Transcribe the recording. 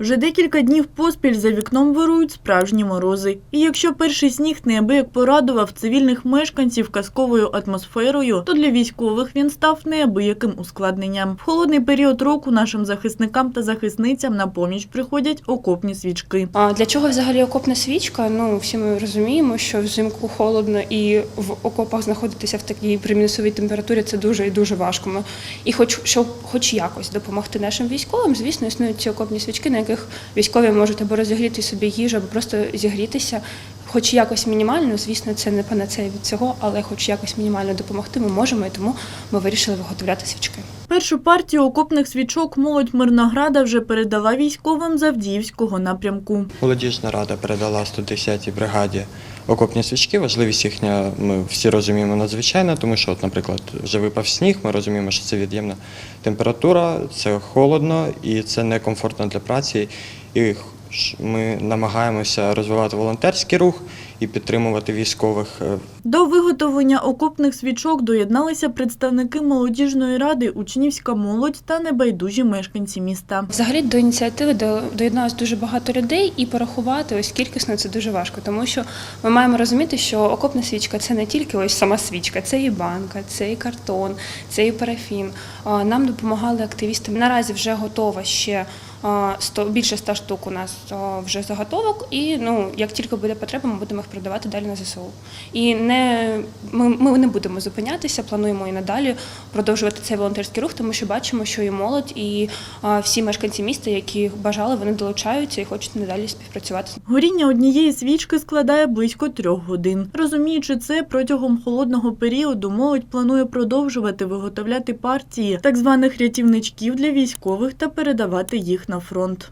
Вже декілька днів поспіль за вікном вирують справжні морози. І якщо перший сніг неабияк порадував цивільних мешканців казковою атмосферою, то для військових він став неабияким ускладненням. В холодний період року нашим захисникам та захисницям на поміч приходять окопні свічки. А для чого взагалі окопна свічка? Ну всі ми розуміємо, що взимку холодно і в окопах знаходитися в такій примінусовій температурі це дуже і дуже важко. І хоч щоб хоч якось допомогти нашим військовим, звісно, існують ці окопні свічки, на яких військові можуть або розігріти собі їжу, або просто зігрітися. Хоч якось мінімально, звісно, це не панацея від цього, але хоч якось мінімально допомогти ми можемо, і тому ми вирішили виготовляти свічки. Першу партію окопних свічок молодь Мирнограда вже передала військовим з Авдіївського напрямку. Молодіжна рада передала 110-й бригаді окопні свічки. Важливість їхня ми всі розуміємо надзвичайно, тому що, от, наприклад, вже випав сніг. Ми розуміємо, що це від'ємна температура, це холодно і це некомфортно для праці. І ми намагаємося розвивати волонтерський рух і підтримувати військових. Е, До виготовлення окопних свічок доєдналися представники молодіжної ради, учнівська молодь та небайдужі мешканці міста. Взагалі до ініціативи до- доєдналось дуже багато людей, і порахувати ось кількісно це дуже важко, тому що ми маємо розуміти, що окопна свічка це не тільки ось сама свічка, це і банка, це і картон, це і парафін. Нам допомагали активісти. Наразі вже готова ще. а, 100, більше 100 штук у нас вже заготовок, і ну як тільки буде потреба, ми будемо їх продавати далі на ЗСУ. І не ми, ми не будемо зупинятися, плануємо і надалі продовжувати цей волонтерський рух, тому що бачимо, що і молодь, і всі мешканці міста, які бажали, вони долучаються і хочуть надалі співпрацювати. Горіння однієї свічки складає близько трьох годин. Розуміючи це, протягом холодного періоду молодь планує продовжувати виготовляти партії так званих рятівничків для військових та передавати їх на фронт.